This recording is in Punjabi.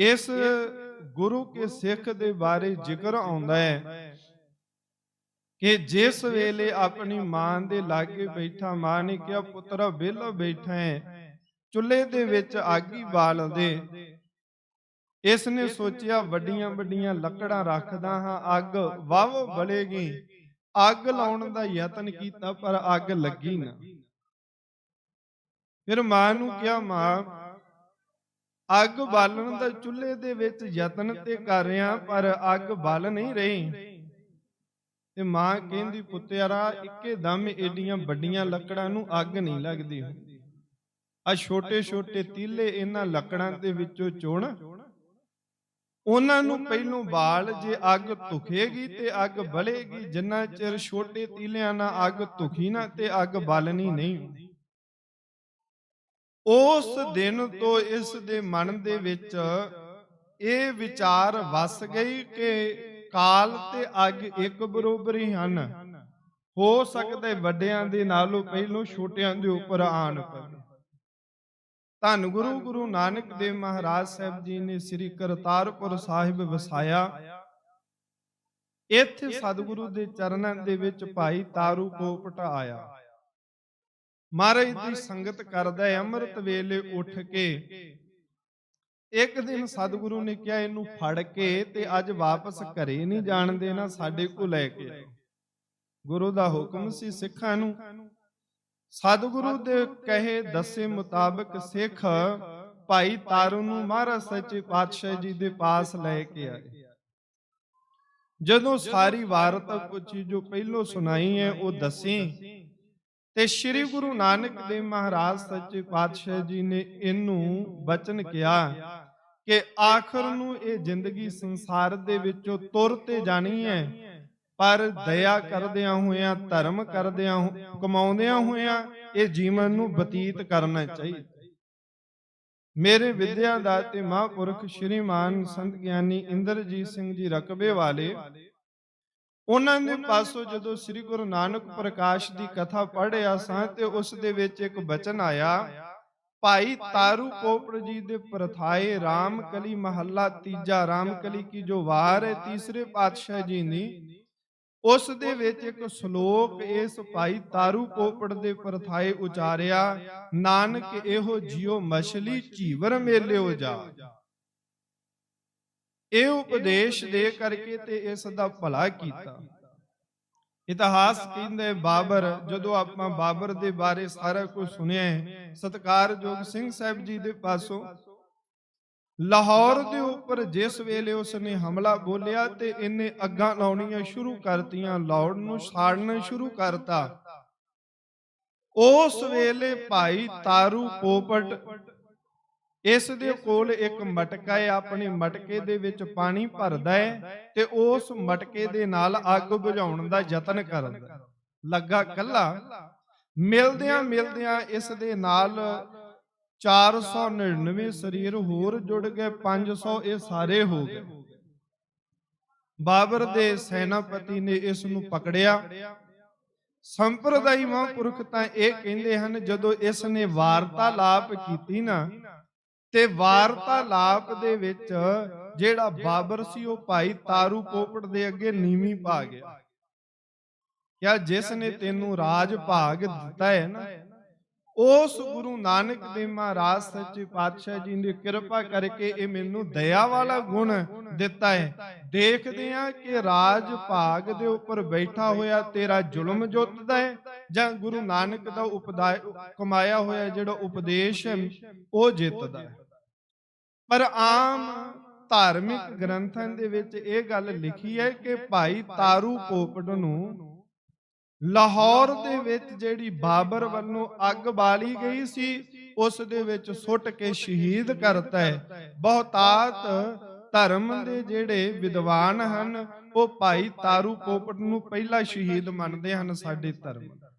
ਇਸ ਗੁਰੂ ਕੇ ਸਿੱਖ ਦੇ ਬਾਰੇ ਜ਼ਿਕਰ ਆਉਂਦਾ ਹੈ ਕਿ ਜਿਸ ਵੇਲੇ ਆਪਣੀ ਮਾਂ ਦੇ ਲਾਗੇ ਬੈਠਾ, ਮਾਂ ਨੇ ਕਿਹਾ, ਪੁੱਤਰਾ, ਵਿਹਲਾ ਬੈਠਾ ਹੈ, ਚੁੱਲ੍ਹੇ ਦੇ ਵਿੱਚ ਆਗੀ ਬਾਲ ਦੇ। ਇਸ ਨੇ ਸੋਚਿਆ, ਵੱਡੀਆਂ ਵੱਡੀਆਂ ਲੱਕੜਾਂ ਰੱਖਦਾ ਹਾਂ, ਅੱਗ ਵਾਵ ਬਲੇਗੀ। ਅੱਗ ਲਾਉਣ ਦਾ ਯਤਨ ਕੀਤਾ, ਪਰ ਅੱਗ ਲੱਗੀ ਨਾ। ਫਿਰ ਮਾਂ ਨੂੰ ਕਿਹਾ, ਮਾਂ ਅੱਗ ਬਾਲਣ ਦਾ ਚੁੱਲ੍ਹੇ ਦੇ ਵਿੱਚ ਯਤਨ ਤੇ ਕਰ ਰਿਹਾ, ਪਰ ਅੱਗ ਬਲ ਨਹੀਂ ਰਹੀ। ਤੇ ਮਾਂ ਕਹਿੰਦੀ, ਪੁੱਤਿਆਰਾ, ਇੱਕੇ ਦਮ ਏਡੀਆਂ ਵੱਡੀਆਂ ਲੱਕੜਾਂ ਨੂੰ ਅੱਗ ਨਹੀਂ ਲੱਗਦੀ। ਆ ਛੋਟੇ ਛੋਟੇ ਤੀਲੇ ਇਹਨਾਂ ਲੱਕੜਾਂ ਦੇ ਵਿੱਚੋਂ ਚੁਣ। ਉਹਨਾਂ ਨੂੰ ਪਹਿਲੋਂ ਬਾਲ ਜੇ ਅੱਗ ਧੁਖੇਗੀ ਤੇ ਅੱਗ ਬਲੇਗੀ, ਜਿੰਨਾ ਚਿਰ ਛੋਟੇ ਤੀਲਿਆਂ ਨਾਲ ਅੱਗ ਧੁਖੀ ਨਾ ਤੇ ਅੱਗ ਬਲਣੀ ਨਹੀਂ। ਉਸ ਦਿਨ ਤੋਂ ਇਸ ਦੇ ਮਨ ਦੇ ਵਿੱਚ ਇਹ ਵਿਚਾਰ ਵਸ ਗਈ ਕਿ ਕਾਲ ਤੇ ਅੱਗ ਇੱਕ ਬਰੋਬਰ ਹੀ ਹਨ। ਹੋ ਸਕਦਾ ਵੱਡਿਆਂ ਦੇ ਨਾਲੋਂ ਪਹਿਲੋਂ ਛੋਟਿਆਂ ਦੇ ਉੱਪਰ ਆਣ ਪਵੇ। ਧੰਨ ਗੁਰੂ ਗੁਰੂ ਨਾਨਕ ਦੇਵ ਮਹਾਰਾਜ ਸਾਹਿਬ ਜੀ ਨੇ ਸ੍ਰੀ ਕਰਤਾਰਪੁਰ ਸਾਹਿਬ ਵਸਾਇਆ। ਇੱਥੇ ਸਤਿਗੁਰੂ ਦੇ ਚਰਨਾਂ ਦੇ ਵਿੱਚ ਭਾਈ ਤਾਰੂ ਕੋਪਟ ਆਇਆ। ਮਹਾਰਾਜ ਦੀ ਸੰਗਤ ਕਰਦਾ ਹੈ, ਅੰਮ੍ਰਿਤ ਵੇਲੇ ਉੱਠ ਕੇ। ਇੱਕ ਦਿਨ ਸਤਿਗੁਰੂ ਨੇ ਕਿਹਾ, ਇਹਨੂੰ ਫੜ ਕੇ ਤੇ ਅੱਜ ਵਾਪਸ ਘਰੇ ਨਹੀਂ ਜਾਣ ਦੇਣਾ, ਸਾਡੇ ਕੋਲ ਲੈ ਕੇ ਗੁਰੂ ਦਾ ਹੁਕਮ ਸੀ ਸਿੱਖਾਂ ਨੂੰ। ਸਤਿਗੁਰੂ ਦੇ ਕਹੇ ਦੱਸੇ ਮੁਤਾਬਕ ਸਿੱਖ ਭਾਈ ਤਾਰੂ ਨੂੰ ਮਹਾਰਾਜ ਸੱਚੇ ਪਾਤਸ਼ਾਹ ਜੀ ਦੇ ਪਾਸ ਲੈ ਕੇ ਆਏ। ਜਦੋਂ ਸਾਰੀ ਵਾਰਤ ਪੁੱਛੀ, ਜੋ ਪਹਿਲੋਂ ਸੁਣਾਈ ਹੈ, ਉਹ ਦੱਸੀ ਤੇ ਸ੍ਰੀ ਗੁਰੂ ਨਾਨਕ ਦੇਵ ਮਹਾਰਾਜ ਸੱਚੇ ਪਾਤਸ਼ਾਹ ਜੀ ਨੇ ਇਹਨੂੰ ਬਚਨ ਕਿਹਾ ਕਿ ਆਖਰ ਨੂੰ ਇਹ ਜ਼ਿੰਦਗੀ ਸੰਸਾਰ ਦੇ ਵਿੱਚੋਂ ਤੁਰ ਤੇ ਜਾਣੀ ਹੈ। ਪਰ ਦਇਆ ਕਰਦਿਆਂ ਹੋਇਆਂ, ਧਰਮ ਕਰਦਿਆਂ ਕਮਾਉਂਦਿਆਂ ਹੋਇਆਂ ਇਹ ਜੀਵਨ ਨੂੰ ਬਤੀਤ ਕਰਨਾ ਚਾਹੀਦਾ। ਮੇਰੇ ਵਿਦਿਆ ਦਾਤੇ ਮਹਾਂਪੁਰਖ ਸ਼੍ਰੀਮਾਨ ਸੰਤ ਗਿਆਨੀ ਇੰਦਰਜੀਤ ਸਿੰਘ ਜੀ ਰਕਬੇ ਵਾਲੇ ਉਹਨਾਂ ਦੇ ਪਾਸੋਂ ਜਦੋਂ ਸ੍ਰੀ ਗੁਰੂ ਨਾਨਕ ਪ੍ਰਕਾਸ਼ ਦੀ ਕਥਾ ਪੜ੍ਹਿਆ ਸਾਂ ਤੇ ਉਸ ਦੇ ਵਿੱਚ ਇੱਕ ਬਚਨ ਆਇਆ, ਭਾਈ ਤਾਰੂ ਕੋਪੜ ਜੀ ਦੇ ਪ੍ਰਥਾਏ RAM ਕਲੀ ਮਹੱਲਾ ਤੀਜਾ RAM ਕਲੀ ਕੀ ਜੋ ਵਾਰ ਹੈ, ਤੀਸਰੇ ਪਾਤਸ਼ਾਹ ਜੀ ਨੇ। ਉਸ ਦੇ ਵਿੱਚ ਇੱਕ ਸ਼ਲੋਕ ਇਸ ਭਾਈ ਤਾਰੂ ਕੋਪੜ ਦੇ ਪ੍ਰਥਾਏ ਉਚਾਰਿਆ, ਨਾਨਕ ਇਹੋ ਜਿਉ ਮਛਲੀ ਝੀਵਰ ਮੇਲਿਓ ਜਾ। ਇਹ ਉਪਦੇਸ਼ ਦੇ ਕਰਕੇ ਤੇ ਇਸ ਦਾ ਭਲਾ ਕੀਤਾ। ਇਤਿਹਾਸ ਕਹਿੰਦੇ ਬਾਬਰ ਜਦੋਂ ਆਪਾਂ ਬਾਬਰ ਦੇ ਬਾਰੇ ਸਾਰਾ ਕੁਝ ਸੁਣਿਆ ਹੈ ਸਤਕਾਰਯੋਗ ਸਿੰਘ ਸਾਹਿਬ ਜੀ ਦੇ ਪਾਸੋਂ ਲਾਹੌਰ ਦੇ ਉੱਪਰ ਜਿਸ ਵੇਲੇ ਉਸ ਨੇ ਹਮਲਾ ਬੋਲਿਆ ਤੇ ਇਹਨੇ ਅੱਗਾਂ ਲਾਉਣੀਆਂ ਸ਼ੁਰੂ ਕਰਤੀਆਂ ਲਾਹੌਰ ਨੂੰ ਸਾੜਨਾ ਸ਼ੁਰੂ ਕਰਤਾ। ਉਸ ਵੇਲੇ ਭਾਈ ਤਾਰੂ ਪੋਪਟ ਇਸ ਦੇ ਕੋਲ ਇੱਕ ਮਟਕਾ ਹੈ, ਆਪਣੇ ਮਟਕੇ ਦੇ ਵਿੱਚ ਪਾਣੀ ਭਰਦਾ ਹੈ ਤੇ ਉਸ ਮਟਕੇ ਦੇ ਨਾਲ ਅੱਗ ਬੁਝਾਉਣ ਦਾ ਯਤਨ ਕਰਦਾ ਲੱਗਾ ਕੱਲਾ। ਮਿਲਦਿਆਂ ਮਿਲਦਿਆਂ ਇਸ ਦੇ ਨਾਲ 499 ਸਰੀਰ ਹੋਰ ਜੁੜ ਗਏ 500 ਇਹ ਸਾਰੇ ਹੋ ਗਏ। ਬਾਬਰ ਦੇ ਸੈਨਾਪਤੀ ਨੇ ਇਸ ਨੂੰ ਪਕੜਿਆ। ਸੰਪਰਦਾਈ ਮਹਾਂਪੁਰਖ ਤਾਂ ਇਹ ਕਹਿੰਦੇ ਹਨ, ਜਦੋਂ ਇਸ ਨੇ ਵਾਰਤਾਲਾਪ ਕੀਤੀ ਨਾ ਤੇ ਵਾਰਤਾਲਾਪ ਦੇ ਵਿੱਚ ਜਿਹੜਾ ਬਾਬਰ ਸੀ ਉਹ ਭਾਈ ਤਾਰੂ ਪੋਪਟ ਦੇ ਅੱਗੇ ਨੀਵੀਂ ਪਾ ਗਿਆ। ਕਿਆ ਜਿਸ ਨੇ ਤੈਨੂੰ ਰਾਜ ਭਾਗ ਦਿੱਤਾ ਹੈ ਨਾ ਉਸ ਗੁਰੂ ਨਾਨਕ ਦੇਵ ਮਹਾਰਾਜ, ਸੱਚੇ ਪਾਤਸ਼ਾਹ ਜੀ ਨੇ ਕਿਰਪਾ ਕਰਕੇ ਇਹ ਮੈਨੂੰ ਦਇਆ ਵਾਲਾ ਗੁਣ ਦਿੱਤਾ ਹੈ। ਦੇਖਦੇ ਆ ਕਿ ਰਾਜ ਭਾਗ ਦੇ ਉੱਪਰ ਬੈਠਾ ਹੋਇਆ ਤੇਰਾ ਜ਼ੁਲਮ ਜੁੱਤਦਾ ਹੈ ਜਾਂ ਗੁਰੂ ਨਾਨਕ ਦਾ ਉਪਦਾ, ਕਮਾਇਆ ਹੋਇਆ ਜਿਹੜਾ ਉਪਦੇਸ਼ ਉਹ ਜਿੱਤਦਾ ਹੈ। ਪਰ ਆਮ ਧਾਰਮਿਕ ਗ੍ਰੰਥਾਂ ਦੇ ਵਿੱਚ ਇਹ ਗੱਲ ਲਿਖੀ ਹੈ ਕਿ ਭਾਈ ਤਾਰੂ ਪੋਪਟ ਨੂੰ ਲਾਹੌਰ ਦੇ ਵਿੱਚ ਜਿਹੜੀ ਬਾਬਰ ਵੱਲੋਂ ਅੱਗ ਬਾਲੀ ਗਈ ਸੀ ਉਸ ਦੇ ਵਿੱਚ ਸੁੱਟ ਕੇ ਸ਼ਹੀਦ ਕਰਤਾ ਹੈ। ਬਹੁਤਾਤ ਧਰਮ ਦੇ ਜਿਹੜੇ ਵਿਦਵਾਨ ਹਨ ਉਹ ਭਾਈ ਤਾਰੂ ਪੋਪਟ ਨੂੰ ਪਹਿਲਾ ਸ਼ਹੀਦ ਮੰਨਦੇ ਹਨ ਸਾਡੇ ਧਰਮ। ਦਾ